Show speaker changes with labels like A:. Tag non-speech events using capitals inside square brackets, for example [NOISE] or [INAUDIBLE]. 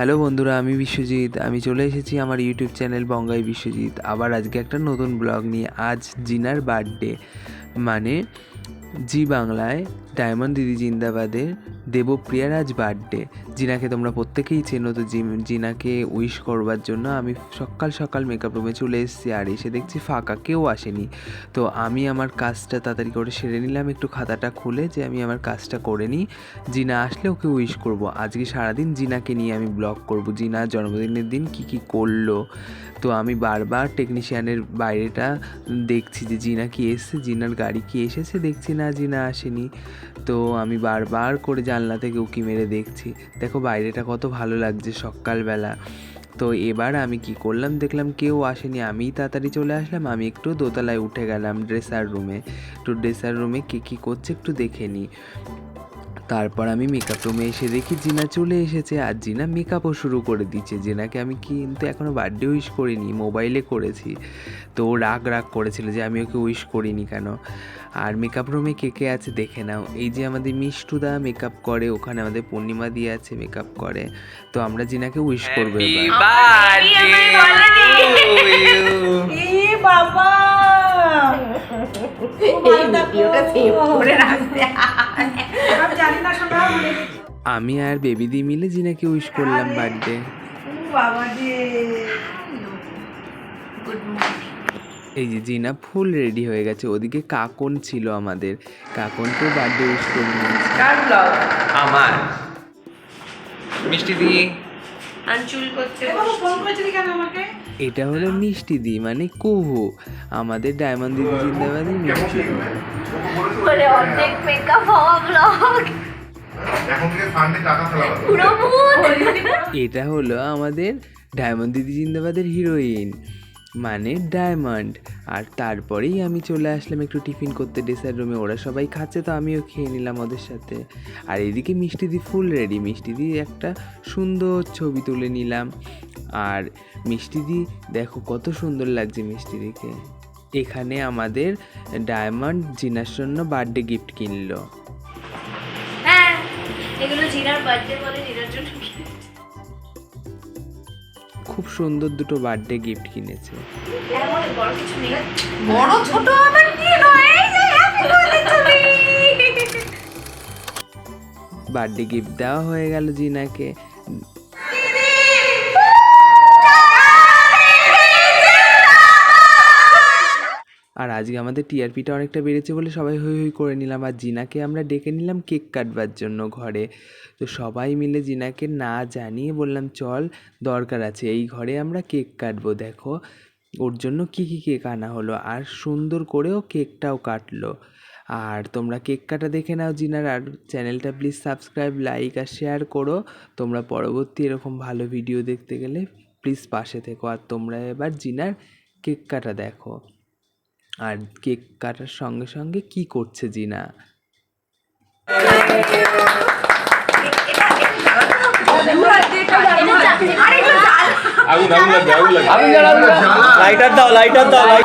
A: Hello বন্ধুরা, আমি বিশ্বজিৎ। আমি চলে এসেছি আমার ইউটিউব চ্যানেল বঙ্গাই বিশ্বজিৎ। আবার আজকে একটা নতুন ব্লগ নিয়ে। আজ জিনার বার্থডে মানে জি বাংলায় ডায়মন্ড দিদি জিন্দাবাদের দেবপ্রিয়ার আজ বার্থডে। জিনাকে তোমরা প্রত্যেকেই চেনো, তো জিনাকে উইশ করবার জন্য আমি সকাল সকাল মেকআপ রুমে চলে এসেছি আর এসে দেখছি ফাঁকা, কেউ আসেনি। তো আমি আমার কাজটা তাড়াতাড়ি করে সেরে নিলাম, একটু খাতাটা খুলে যে আমি আমার কাজটা করে নিই। জিনা আসলে ওকে উইশ করব। আজকে সারাদিন জিনাকে নিয়ে আমি ব্লগ করব। জিনার জন্মদিনের দিন কি কি করল? তো আমি বারবার টেকনিশিয়ানের বাইরেটা দেখছি যে জিনা কি এসছে, জিনার গাড়ি কি এসেছে দেখছি না, জিনা আসেনি। তো আমি বারবার করে জানলা থেকে উকি মেরে দেখছি। দেখো, বাইরেটা কত ভালো লাগছে সকালবেলা। তো এবার আমি কি করলাম, দেখলাম কেউ আসেনি। আমি তাড়াতাড়ি চলে আসলাম, আমি একটু দোতলায় উঠে গেলাম ড্রেসার রুমে তো ড্রেসার রুমে কে কী করছে একটু দেখে নিই তারপর আমি মেকআপ রুমে এসে দেখি জিনা চলে এসেছে আর জিনা মেকআপও শুরু করে দিচ্ছে। জিনাকে আমি কিন্তু এখনও বার্থডে উইশ করিনি মোবাইলে করেছি। তো ও রাগ রাগ করেছিল যে আমি ওকে উইশ করিনি কেন? আর মেকআপ রুমে কে কে আছে দেখে নাও। এই যে আমাদের মিষ্টুদা মেকআপ করে ওখানে আমাদের পূর্ণিমা দিয়ে আছে মেকআপ করে। তো আমরা জিনাকে উইশ করব
B: বাবা!
C: এই ভিডিওটা সেভ করে রাখতে।
B: আমি [LAUGHS] জানি না শোনা।
A: আমি আর বেবি দি মিলে জিনাকে উইশ করলাম বার্থডে
B: বাবা রে।
C: গুড মর্নিং
A: এই যে জিনা ফুল রেডি হয়ে গেছে ওদিকে কাকন ছিল আমাদের। কাকন তো বার্থডে উইশ করে নিয়েছে
B: কার ব্লগ
D: আমার। মিষ্টি দিয়ে
C: আঞ্চুল করতে
A: এটা হলো মিষ্টি দি মানে কুহু। আমাদের ডায়মন্ড দিদি জিন্দাবাদের মিষ্টি দি।
C: বলে অর্ধেক মেকআপ হওয়া ব্লগ
A: এটা হলো আমাদের ডায়মন্ড দিদি জিন্দাবাদের হিরোইন মানে ডায়মন্ড। আর তারপরেই আমি চলে আসলাম একটু টিফিন করতে ডেসার রুমে। ওরা সবাই খাচ্ছে, তো আমিও খেয়ে নিলাম ওদের সাথে। আর এদিকে মিষ্টি দি ফুল রেডি। মিষ্টি দি একটা সুন্দর ছবি তুলে নিলাম। আর মিষ্টি দি দেখো কত সুন্দর লাগছে মিষ্টি দিকে এখানে আমাদের ডায়মন্ড জিনার জন্য বার্থডে গিফট কিনলো।
C: হ্যাঁ এগুলো জিনার বার্থডে বলে, জিনার জন্য
A: খুব সুন্দর দুটো বার্থডে গিফট কিনেছে।
C: বড় ছোট আবার কি বার্থডে
A: গিফট দেওয়া হয়ে গেল জিনাকে। আজকে আমাদের টিআরপিটা অনেকটা বেড়েছে বলে সবাই হই হই করে নিলাম। আর জিনাকে আমরা ডেকে নিলাম কেক কাটবার জন্য ঘরে। তো সবাই মিলে জিনাকে না জানিয়ে বললাম, চল, দরকার আছে, এই ঘরে আমরা কেক কাটবো, দেখো। ওর জন্য কি কি কেক আনা হলো? আর সুন্দর করেও কেকটাও কাটলো। আর তোমরা কেক কাটা দেখে নাও জিনার। আর চ্যানেলটা প্লিজ সাবস্ক্রাইব, লাইক আর শেয়ার করো। তোমরা পরবর্তী এরকম ভালো ভিডিও দেখতে গেলে প্লিজ পাশে থেকো। আর তোমরা এবার জিনার কেক কাটা দেখো। আর কেক কাটার সঙ্গে সঙ্গে কি করছে জিনা?
D: লাইটার দাও লাইটার দাও হ্যাপি